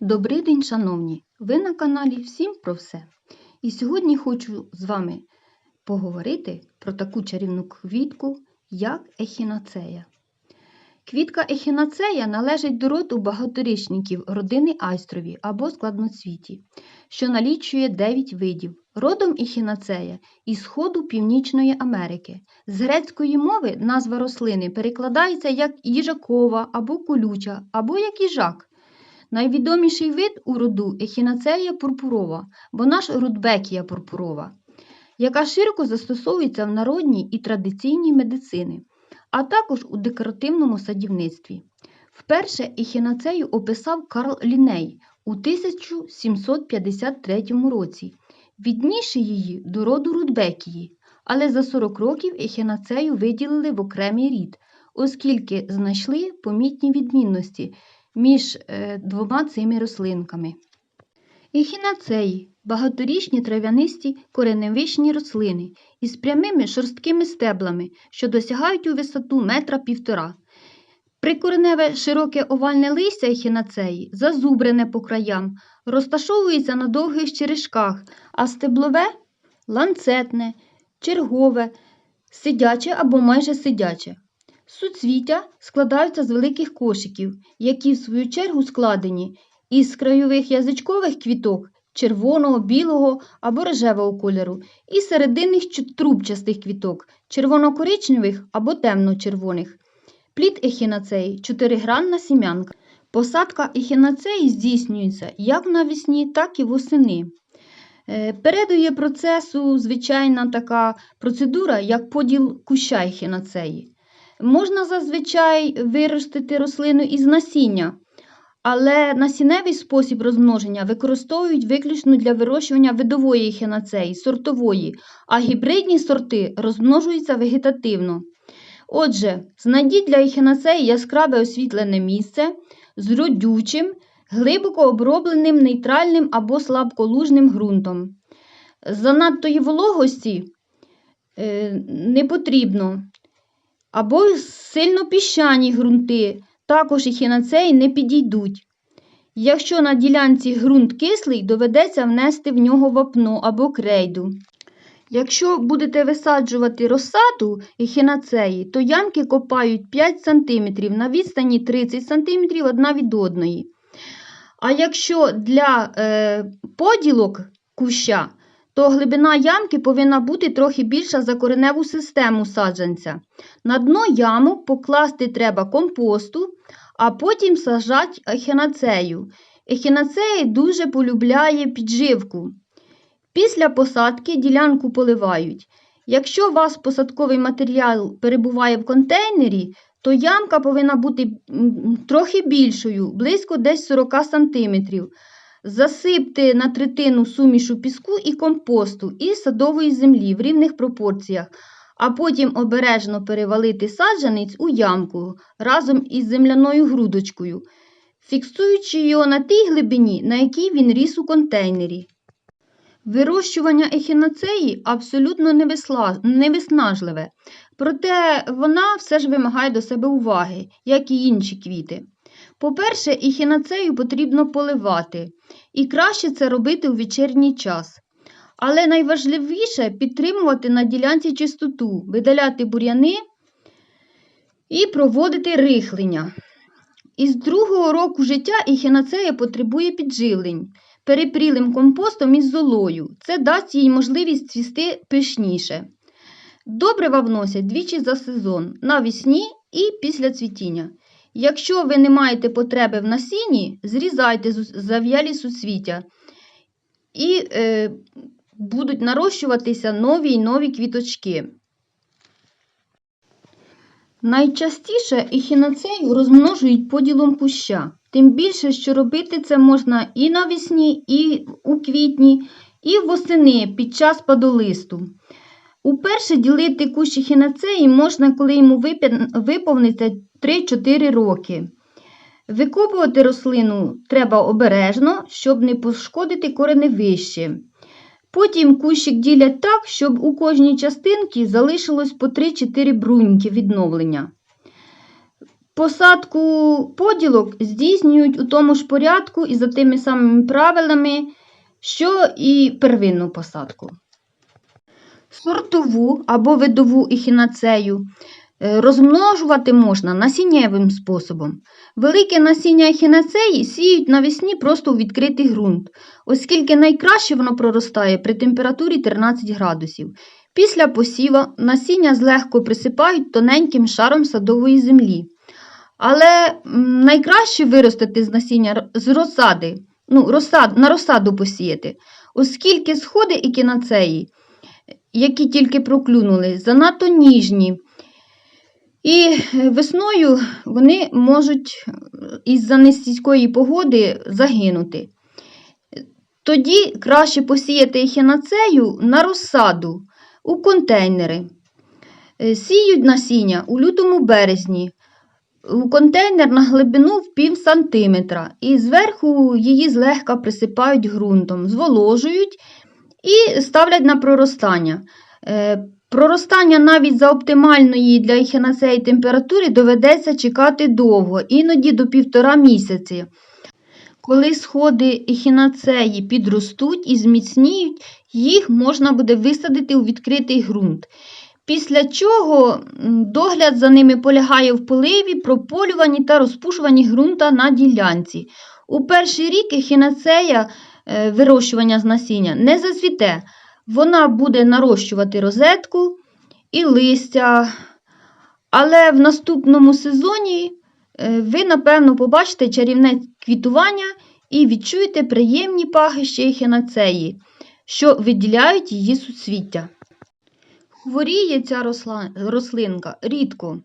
Добрий день, шановні! Ви на каналі Всім про все. І сьогодні хочу з вами поговорити про таку чарівну квітку, як ехінацея. Квітка ехінацея належить до роду багаторічників родини айстрові або складноцвіті, що налічує 9 видів. Родом ехінацея із сходу Північної Америки. З грецької мови назва рослини перекладається як їжакова або колюча, або як їжак. Найвідоміший вид у роду ехінацея пурпурова, вона ж рудбекія пурпурова, яка широко застосовується в народній і традиційній медицині, а також у декоративному садівництві. Вперше ехінацею описав Карл Ліней у 1753 році, віднісши її до роду рудбекії, але за 40 років ехінацею виділили в окремий рід, оскільки знайшли помітні відмінності між е, двома цими рослинками. Ехінацеї – багаторічні трав'янисті кореневищні рослини із прямими шорсткими стеблами, що досягають у висоту метра півтора. Прикореневе широке овальне листя ехінацеї, зазубрене по краям, розташовується на довгих черешках, а стеблове ланцетне, чергове, сидяче або майже сидяче. Суцвіття складаються з великих кошиків, які в свою чергу складені із краєвих язичкових квіток червоного, білого або рожевого кольору і серединних трубчастих квіток червоно-коричневих або темно-червоних. Плід ехінацеї – чотиригранна сім'янка. Посадка ехінацеї здійснюється як навесні, так і восени. Е, Передує процесу звичайна така процедура, як поділ куща ехінацеї. Можна зазвичай виростити рослину із насіння, але насінневий спосіб розмноження використовують виключно для вирощування видової ехінацеї, сортової, а гібридні сорти розмножуються вегетативно. Отже, знайдіть для ехінацеї яскраве освітлене місце з родючим, глибоко обробленим нейтральним або слабколужним ґрунтом. Занадтої вологості е, не потрібно або сильно піщані ґрунти, також ехінацеї не підійдуть. Якщо на ділянці ґрунт кислий, доведеться внести в нього вапно або крейду. Якщо будете висаджувати розсаду ехінацеї, то ямки копають 5 см на відстані 30 см одна від одної. А якщо для е, поділок куща, то глибина ямки повинна бути трохи більша за кореневу систему саджанця. На дно ямок покласти треба компосту, а потім сажати ехінацею. Ехінацея дуже полюбляє підживку. Після посадки ділянку поливають. Якщо у вас посадковий матеріал перебуває в контейнері, то ямка повинна бути трохи більшою, близько десь 40 см. Засипте на третину сумішу піску і компосту і садової землі в рівних пропорціях, а потім обережно перевалити саджанець у ямку разом із земляною грудочкою, фіксуючи його на тій глибині, на якій він ріс у контейнері. Вирощування ехінацеї абсолютно невиснажливе, проте вона все ж вимагає до себе уваги, як і інші квіти. По-перше, ехінацею потрібно поливати, і краще це робити у вечірній час. Але найважливіше підтримувати на ділянці чистоту, видаляти бур'яни і проводити рихлення. Із другого року життя ехінацея потребує підживлень перепрілим компостом із золою. Це дасть їй можливість цвісти пишніше. Добрива вносять двічі за сезон навесні і після цвітіння. Якщо ви не маєте потреби в насінні, зрізайте зав'ялі суцвіття і е, будуть нарощуватися нові й нові квіточки. Найчастіше ехінацею розмножують поділом куща. Тим більше, що робити це можна і навесні, і у квітні, і восени під час падолисту. Уперше ділити кущ ехінацеї можна, коли йому виповниться 3-4 роки. Викопувати рослину треба обережно, щоб не пошкодити кореневище. Потім кущик ділять так, щоб у кожній частинці залишилось по 3-4 бруньки відновлення. Посадку поділок здійснюють у тому ж порядку і за тими самими правилами, що і первинну посадку. Сортову або видову ехінацею розмножувати можна насіннєвим способом. Велике насіння ехінацеї сіють навесні просто у відкритий ґрунт, оскільки найкраще воно проростає при температурі 13 градусів. Після посіва насіння злегко присипають тоненьким шаром садової землі. Але найкраще виростити з насіння з розсади, ну, розсад, на розсаду посіяти, оскільки сходи екінацеї, які тільки проклюнули, занадто ніжні. І е, весною вони можуть е, із-за нестійкої погоди загинути. Тоді краще посіяти ехінацею на розсаду у контейнери. Е, Сіють насіння у лютому березні у контейнер на глибину в пів сантиметра і зверху її злегка присипають ґрунтом, зволожують і ставлять на проростання. Проростання навіть за оптимальної для ехінацеї температури доведеться чекати довго, іноді до півтора місяці. Коли сходи ехінацеї підростуть і зміцніють, їх можна буде висадити у відкритий ґрунт. Після чого догляд за ними полягає в поливі, прополюванні та розпушуванні ґрунта на ділянці. У перший рік ехінацея е, вирощування з насіння не зацвіте. Вона буде нарощувати розетку і листя. Але в наступному сезоні е, ви, напевно, побачите чарівне квітування і відчуєте приємні пахощі ехінацеї, що виділяють її суцвіття. Хворіє ця рослинка рідко,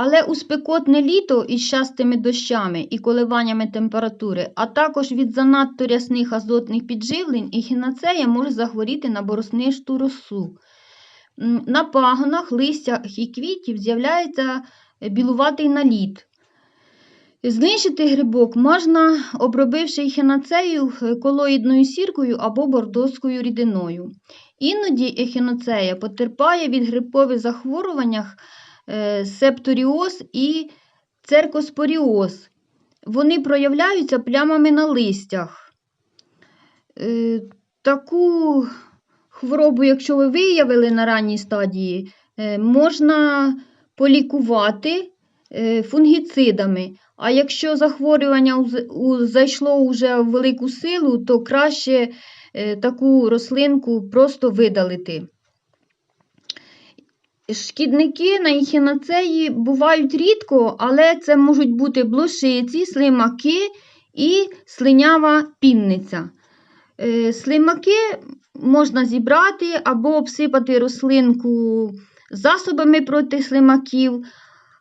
але у спекотне літо із частими дощами і коливаннями температури, а також від занадто рясних азотних підживлень, ехінацея може захворіти на бороснисту росу. На пагонах, листях і квітів з'являється білуватий наліт. Знищити грибок можна, обробивши ехінацею е, колоїдною сіркою або бордоською рідиною. Іноді ехіноцея потерпає від грибкових захворюваннях септоріоз і церкоспоріоз. Вони проявляються плямами на листях. Е, Таку хворобу, якщо ви виявили на ранній стадії, е, можна полікувати е, фунгіцидами. А якщо захворювання зайшло вже в велику силу, то краще е, таку рослинку просто видалити. Шкідники на ехінацеї бувають рідко, але це можуть бути блошиці, слимаки і слинява пінниця. Е, Слимаки можна зібрати або обсипати рослинку засобами проти слимаків,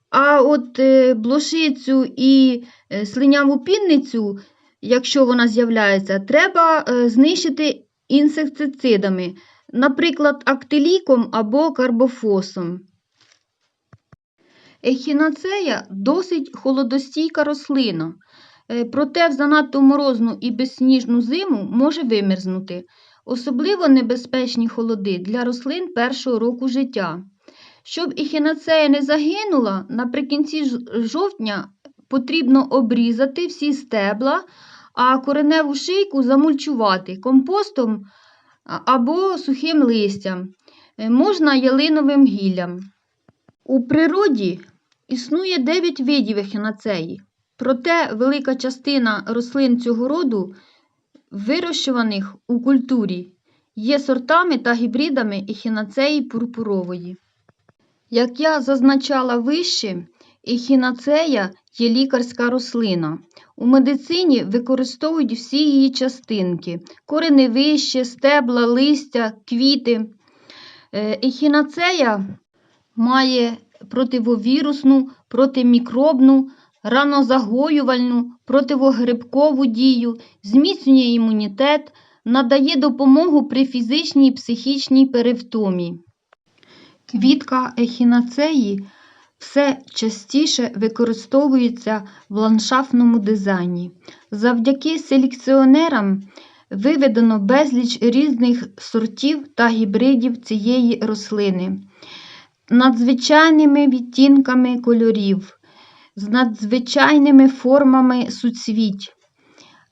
а от е, блошицю і е, слиняву пінницю, якщо вона з'являється, треба знищити інсектицидами, наприклад, актиліком або карбофосом. Ехінацея досить холодостійка рослина, е, проте в занадто морозну і безсніжну зиму може вимерзнути. Особливо небезпечні холоди для рослин першого року життя. Щоб ехінацея не загинула, наприкінці жовтня потрібно обрізати всі стебла, а кореневу шийку замульчувати компостом або сухим листям, Е, можна ялиновим гіллям. У природі існує 9 видів ехінацеї, проте велика частина рослин цього роду, вирощуваних у культурі, є сортами та гібридами ехінацеї пурпурової. Як я зазначала вище, ехінацея є лікарська рослина. У медицині використовують всі її частинки: кореневище, стебла, листя, квіти. Е, Ехінацея має противовірусну, протимікробну, ранозагоювальну, противогрибкову дію, зміцнює імунітет, надає допомогу при фізичній і психічній перевтомі. Квітка ехінацеї все частіше використовується в ландшафтному дизайні. Завдяки селекціонерам виведено безліч різних сортів та гібридів цієї рослини надзвичайними відтінками кольорів. з надзвичайними формами суцвіть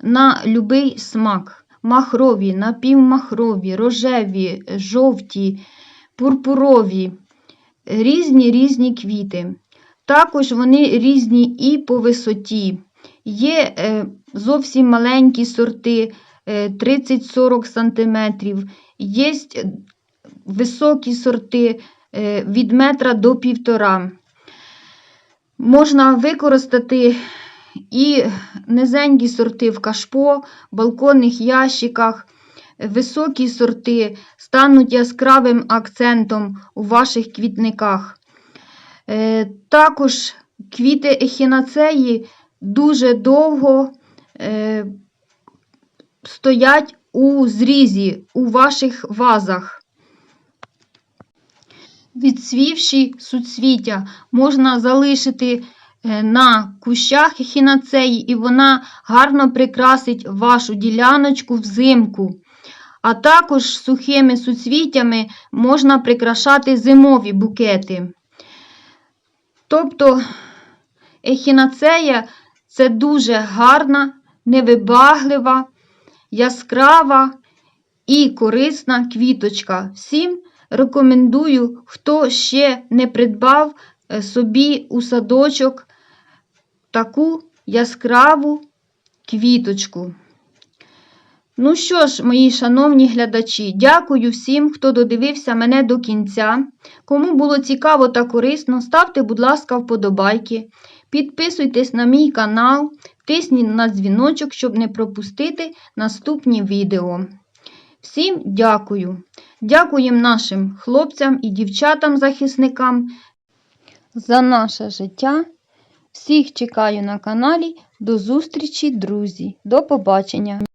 на любий смак. Махрові, напівмахрові, рожеві, жовті, пурпурові, різні різні квіти. Також вони різні і по висоті. Є е, зовсім маленькі сорти е, 30-40 см, є високі сорти е, від метра до півтора. Можна використати і низенькі сорти в кашпо, балконних ящиках. Високі сорти стануть яскравим акцентом у ваших квітниках. Е, Також квіти ехінацеї дуже довго е, стоять у зрізі у ваших вазах. Відсвівші суцвіття можна залишити е, на кущах ехінацеї, і вона гарно прикрасить вашу діляночку взимку. А також сухими суцвіттями можна прикрашати зимові букети. Тобто ехінацея це дуже гарна, невибаглива, яскрава і корисна квіточка. Всім рекомендую, хто ще не придбав е, собі у садочок таку яскраву квіточку. Ну що ж, мої шановні глядачі, дякую всім, хто додивився мене до кінця. Кому було цікаво та корисно, ставте, будь ласка, вподобайки. Підписуйтесь на мій канал, тисніть на дзвіночок, щоб не пропустити наступні відео. Всім дякую. Дякуємо нашим хлопцям і дівчатам-захисникам за наше життя. Всіх чекаю на каналі. До зустрічі, друзі. До побачення!